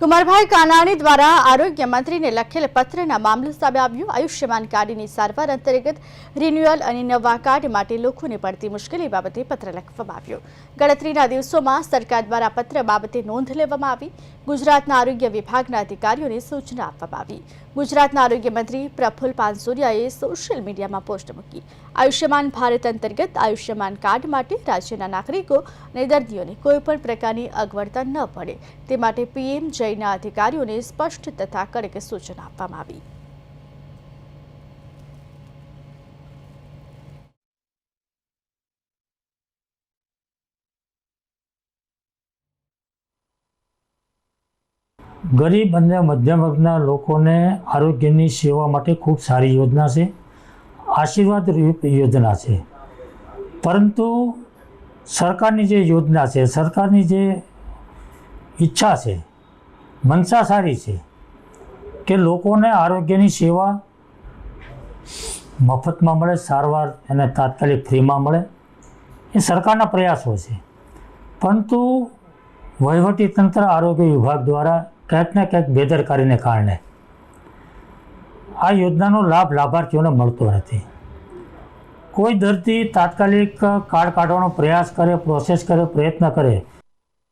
કુમારભાઈ કાનાણી દ્વારા આરોગ્ય મંત્રીને લખેલ પત્રના મામલો સામે આવ્યો. આયુષ્યમાન કાર્ડની સારવાર અંતર્ગત રિન્યુઅલ અને નવા કાર્ડ માટે લોકોને પડતી મુશ્કેલી બાબતે પત્ર લખવામાં આવ્યો. ગણતરીના દિવસોમાં સરકાર દ્વારા પત્ર બાબતે નોંધ લેવામાં આવી. ગુજરાતના આરોગ્ય વિભાગના અધિકારીઓને સૂચના આપવામાં આવી. ગુજરાતના આરોગ્ય મંત્રી પ્રફુલ પાનસુરિયાએ સોશિયલ મીડિયામાં પોસ્ટ મૂકી. આયુષ્યમાન ભારત અંતર્ગત આયુષ્યમાન કાર્ડ માટે રાજ્યના નાગરિકો અને દર્દીઓને કોઈપણ પ્રકારની અગવડતા ન પડે. તે માટે પીએમ જયના અધિકારીઓને સ્પષ્ટ તથા કડક સૂચના આપવામાં આવી. ગરીબ અને મધ્યમ વર્ગના લોકોને આરોગ્યની સેવા માટે ખૂબ સારી યોજના છે, આશીર્વાદ રૂપ યોજના છે. પરંતુ સરકારની જે યોજના છે, સરકારની જે ઈચ્છા છે મનસા સારી છે કે લોકોને આરોગ્યની સેવા મફતમાં મળે, સારવાર અને તાત્કાલિક ફ્રીમાં મળે એ સરકારના પ્રયાસો છે. પરંતુ વહીવટી તંત્ર આરોગ્ય વિભાગ દ્વારા ક્યાંક ને ક્યાંક બેદરકારીને કારણે આ યોજનાનો લાભ લાભાર્થીઓને મળતો નથી. કોઈ દર્દી તાત્કાલિક કાર્ડ કાઢવાનો પ્રયાસ કરે, પ્રોસેસ કરે, પ્રયત્ન કરે